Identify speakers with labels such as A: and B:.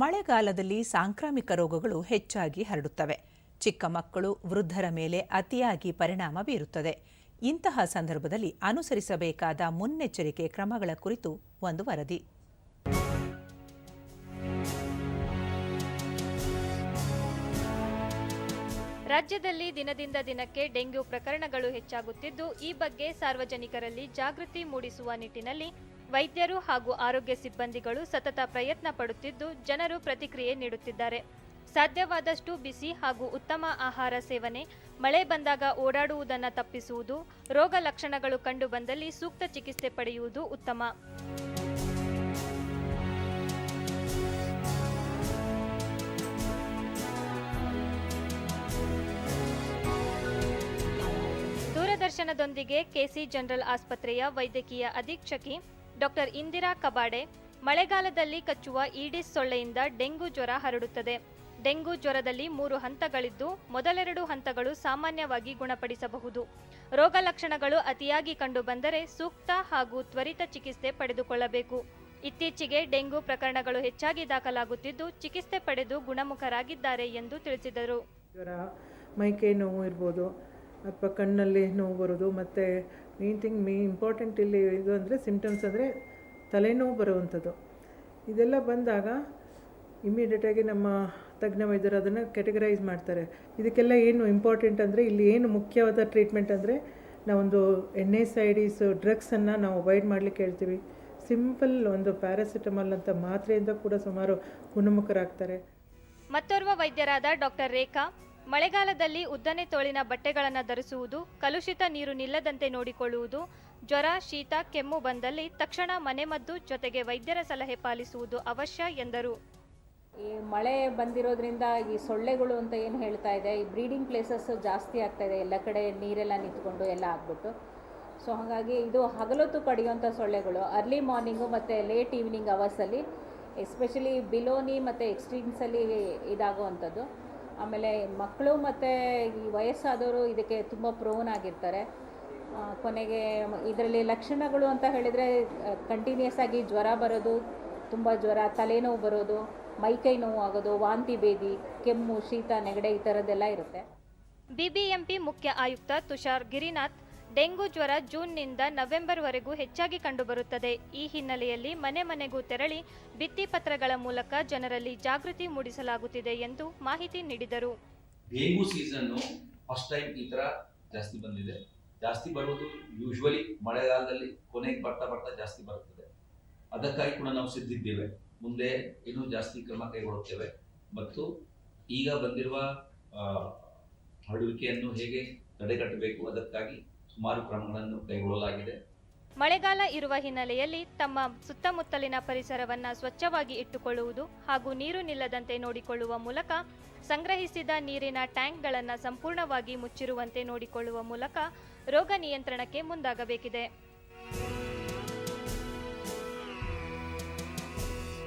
A: ಮಳೆಗಾಲದಲ್ಲಿ ಸಾಂಕ್ರಾಮಿಕ ರೋಗಗಳು ಹೆಚ್ಚಾಗಿ ಹರಡುತ್ತವೆ. ಚಿಕ್ಕ ಮಕ್ಕಳು, ವೃದ್ಧರ ಮೇಲೆ ಅತಿಯಾಗಿ ಪರಿಣಾಮ ಬೀರುತ್ತದೆ. ಇಂತಹ ಸಂದರ್ಭದಲ್ಲಿ ಅನುಸರಿಸಬೇಕಾದ ಮುನ್ನೆಚ್ಚರಿಕೆ ಕ್ರಮಗಳ ಕುರಿತು ಒಂದು ವರದಿ.
B: ರಾಜ್ಯದಲ್ಲಿ ದಿನದಿಂದ ದಿನಕ್ಕೆ ಡೆಂಗ್ಯೂ ಪ್ರಕರಣಗಳು ಹೆಚ್ಚಾಗುತ್ತಿದ್ದು, ಈ ಬಗ್ಗೆ ಸಾರ್ವಜನಿಕರಲ್ಲಿ ಜಾಗೃತಿ ಮೂಡಿಸುವ ನಿಟ್ಟಿನಲ್ಲಿ ವೈದ್ಯರು ಹಾಗೂ ಆರೋಗ್ಯ ಸಿಬ್ಬಂದಿಗಳು ಸತತ ಪ್ರಯತ್ನ ಪಡುತ್ತಿದ್ದು, ಜನರು ಪ್ರತಿಕ್ರಿಯೆ ನೀಡುತ್ತಿದ್ದಾರೆ. ಸಾಧ್ಯವಾದಷ್ಟು ಬಿಸಿ ಹಾಗೂ ಉತ್ತಮ ಆಹಾರ ಸೇವನೆ, ಮಳೆ ಬಂದಾಗ ಓಡಾಡುವುದನ್ನು ತಪ್ಪಿಸುವುದು, ರೋಗ ಲಕ್ಷಣಗಳು ಕಂಡುಬಂದಲ್ಲಿ ಸೂಕ್ತ ಚಿಕಿತ್ಸೆ ಪಡೆಯುವುದು ಉತ್ತಮ. ದೂರದರ್ಶನದೊಂದಿಗೆ ಕೆಸಿ ಜನರಲ್ ಆಸ್ಪತ್ರೆಯ ವೈದ್ಯಕೀಯ ಅಧೀಕ್ಷಕಿ ಡಾಕ್ಟರ್ ಇಂದಿರಾ ಕಬಾಡೆ, ಮಳೆಗಾಲದಲ್ಲಿ ಕಚ್ಚುವ ಈಡಿಸ್ ಸೊಳ್ಳೆಯಿಂದ ಡೆಂಗು ಜ್ವರ ಹರಡುತ್ತದೆ. ಡೆಂಗು ಜ್ವರದಲ್ಲಿ ಮೂರು ಹಂತಗಳಿದ್ದು, ಮೊದಲೆರಡು ಹಂತಗಳು ಸಾಮಾನ್ಯವಾಗಿ ಗುಣಪಡಿಸಬಹುದು. ರೋಗ ಲಕ್ಷಣಗಳು ಅತಿಯಾಗಿ ಕಂಡುಬಂದರೆ ಸೂಕ್ತ ಹಾಗೂ ತ್ವರಿತ ಚಿಕಿತ್ಸೆ ಪಡೆದುಕೊಳ್ಳಬೇಕು. ಇತ್ತೀಚೆಗೆ ಡೆಂಗು ಪ್ರಕರಣಗಳು ಹೆಚ್ಚಾಗಿ ದಾಖಲಾಗುತ್ತಿದ್ದು, ಚಿಕಿತ್ಸೆ ಪಡೆದು ಗುಣಮುಖರಾಗಿದ್ದಾರೆ ಎಂದು ತಿಳಿಸಿದರು.
C: ಜ್ವರ, ಮೈಕೈ ನೋವು ಇರ್ಬೋದು ಅಥವಾ ಕಣ್ಣಲ್ಲಿ ನೋವು ಬರೋದು, ಮತ್ತು ಮೇನ್ ಥಿಂಗ್ ಮೇ ಇಂಪಾರ್ಟೆಂಟ್ ಇಲ್ಲಿ ಇದು ಅಂದರೆ ಸಿಮ್ಟಮ್ಸ್ ಅಂದರೆ ತಲೆನೋವು ಬರುವಂಥದ್ದು. ಇದೆಲ್ಲ ಬಂದಾಗ ಇಮ್ಮಿಡಿಯೇಟಾಗಿ ನಮ್ಮ ತಜ್ಞ ವೈದ್ಯರು ಅದನ್ನು ಕೆಟಗರೈಸ್ ಮಾಡ್ತಾರೆ. ಇದಕ್ಕೆಲ್ಲ ಏನು ಇಂಪಾರ್ಟೆಂಟ್ ಅಂದರೆ ಇಲ್ಲಿ ಏನು ಮುಖ್ಯವಾದ ಟ್ರೀಟ್ಮೆಂಟ್ ಅಂದರೆ ನಾವೊಂದು ಎನ್ ಎಸ್ ಐ ಡಿಸ್ ಡ್ರಗ್ಸನ್ನು ನಾವು ಅವಾಯ್ಡ್ ಮಾಡಲಿಕ್ಕೆ ಹೇಳ್ತೀವಿ. ಸಿಂಪಲ್ ಒಂದು ಪ್ಯಾರಾಸಿಟಮಾಲ್ ಅಂತ ಮಾತ್ರೆಯಿಂದ ಕೂಡ ಸುಮಾರು ಗುಣಮುಖರಾಗ್ತಾರೆ.
B: ಮತ್ತೋರ್ವ ವೈದ್ಯರಾದ ಡಾಕ್ಟರ್ ರೇಖಾ ಮಳೆಗಾಲದಲ್ಲಿ ಉದ್ದನೆ ತೋಳಿನ ಬಟ್ಟೆಗಳನ್ನು ಧರಿಸುವುದು, ಕಲುಷಿತ ನೀರು ನಿಲ್ಲದಂತೆ ನೋಡಿಕೊಳ್ಳುವುದು, ಜ್ವರ, ಶೀತ, ಕೆಮ್ಮು ಬಂದಲ್ಲಿ ತಕ್ಷಣ ಮನೆಮದ್ದು ಜೊತೆಗೆ ವೈದ್ಯರ ಸಲಹೆ ಪಾಲಿಸುವುದು ಅವಶ್ಯ ಎಂದರು.
D: ಈ ಮಳೆ ಬಂದಿರೋದ್ರಿಂದ ಈ ಸೊಳ್ಳೆಗಳು ಅಂತ ಏನು ಹೇಳ್ತಾ ಇದೆ, ಈ ಬ್ರೀಡಿಂಗ್ ಪ್ಲೇಸಸ್ ಜಾಸ್ತಿ ಆಗ್ತಾ ಇದೆ, ಎಲ್ಲ ಕಡೆ ನೀರೆಲ್ಲ ನಿಂತ್ಕೊಂಡು ಎಲ್ಲ ಆಗ್ಬಿಟ್ಟು. ಸೊ ಹಾಗಾಗಿ ಇದು ಹಗಲೊತ್ತು ಕಡಿಯುವಂಥ ಸೊಳ್ಳೆಗಳು ಅರ್ಲಿ ಮಾರ್ನಿಂಗು ಮತ್ತು ಲೇಟ್ ಈವ್ನಿಂಗ್ ಅವರ್ಸಲ್ಲಿ ಎಸ್ಪೆಷಲಿ ಬಿಲೋನಿ ಮತ್ತು ಎಕ್ಸ್ಟ್ರೀಮ್ಸಲ್ಲಿ ಇದಾಗುವಂಥದ್ದು. ಆಮೇಲೆ ಮಕ್ಕಳು ಮತ್ತು ಈ ವಯಸ್ಸಾದವರು ಇದಕ್ಕೆ ತುಂಬ ಪ್ರೋನ್ ಆಗಿರ್ತಾರೆ. ಕೊನೆಗೆ ಇದರಲ್ಲಿ ಲಕ್ಷಣಗಳು ಅಂತ ಹೇಳಿದರೆ ಕಂಟಿನ್ಯೂಸ್ ಆಗಿ ಜ್ವರ ಬರೋದು, ತುಂಬ ಜ್ವರ, ತಲೆನೋವು ಬರೋದು, ಮೈಕೈ ನೋವು ಆಗೋದು, ವಾಂತಿ ಭೇದಿ, ಕೆಮ್ಮು, ಶೀತ, ನೆಗಡೆ ಈ ಥರದ್ದೆಲ್ಲ ಇರುತ್ತೆ.
B: ಬಿಬಿಎಂಪಿ ಮುಖ್ಯ ಆಯುಕ್ತ ತುಷಾರ್ ಗಿರಿನಾಥ್ ಡೆಂಗು ಜ್ವರ ಜೂನ್ನಿಂದ ನವೆಂಬರ್ವರೆಗೂ ಹೆಚ್ಚಾಗಿ ಕಂಡುಬರುತ್ತದೆ. ಈ ಹಿನ್ನೆಲೆಯಲ್ಲಿ ಮನೆ ಮನೆಗೂ ತೆರಳಿ ಭಿತ್ತಿಪತ್ರಗಳ ಮೂಲಕ ಜನರಲ್ಲಿ ಜಾಗೃತಿ ಮೂಡಿಸಲಾಗುತ್ತಿದೆ ಎಂದು ಮಾಹಿತಿ ನೀಡಿದರು.
E: ಡೆಂಗು ಸೀಸನ್ನು ಫಸ್ಟ್ ಟೈಮ್ ಈ ಜಾಸ್ತಿ ಬಂದಿದೆ. ಜಾಸ್ತಿ ಬರುವುದು ಯೂಶ್ವಲಿ ಮಳೆಗಾಲದಲ್ಲಿ ಕೊನೆಗೆ ಬರ್ತಾ ಬರ್ತಾ ಜಾಸ್ತಿ ಬರುತ್ತದೆ. ಅದಕ್ಕಾಗಿ ಕೂಡ ನಾವು ಸಿದ್ಧಿದ್ದೇವೆ ಮುಂದೆ ಇನ್ನೂ ಜಾಸ್ತಿ ಕ್ರಮ ಕೈಗೊಳ್ಳುತ್ತೇವೆ. ಮತ್ತು ಈಗ ಬಂದಿರುವ ಹರಡುವಿಕೆಯನ್ನು ಹೇಗೆ ತಡೆಗಟ್ಟಬೇಕು ಅದಕ್ಕಾಗಿ ಸುಮಾರು ಕ್ರಮಗಳನ್ನು ಕೈಗೊಳ್ಳಲಾಗಿದೆ.
B: ಮಳೆಗಾಲ ಇರುವ ಹಿನ್ನೆಲೆಯಲ್ಲಿ ತಮ್ಮ ಸುತ್ತಮುತ್ತಲಿನ ಪರಿಸರವನ್ನ ಸ್ವಚ್ಛವಾಗಿ ಇಟ್ಟುಕೊಳ್ಳುವುದು ಹಾಗೂ ನೀರು ನಿಲ್ಲದಂತೆ ನೋಡಿಕೊಳ್ಳುವ ಮೂಲಕ ಸಂಗ್ರಹಿಸಿದ ನೀರಿನ ಟ್ಯಾಂಕ್ಗಳನ್ನು ಸಂಪೂರ್ಣವಾಗಿ ಮುಚ್ಚಿರುವಂತೆ ನೋಡಿಕೊಳ್ಳುವ ಮೂಲಕ ರೋಗ ನಿಯಂತ್ರಣಕ್ಕೆ ಮುಂದಾಗಬೇಕಿದೆ.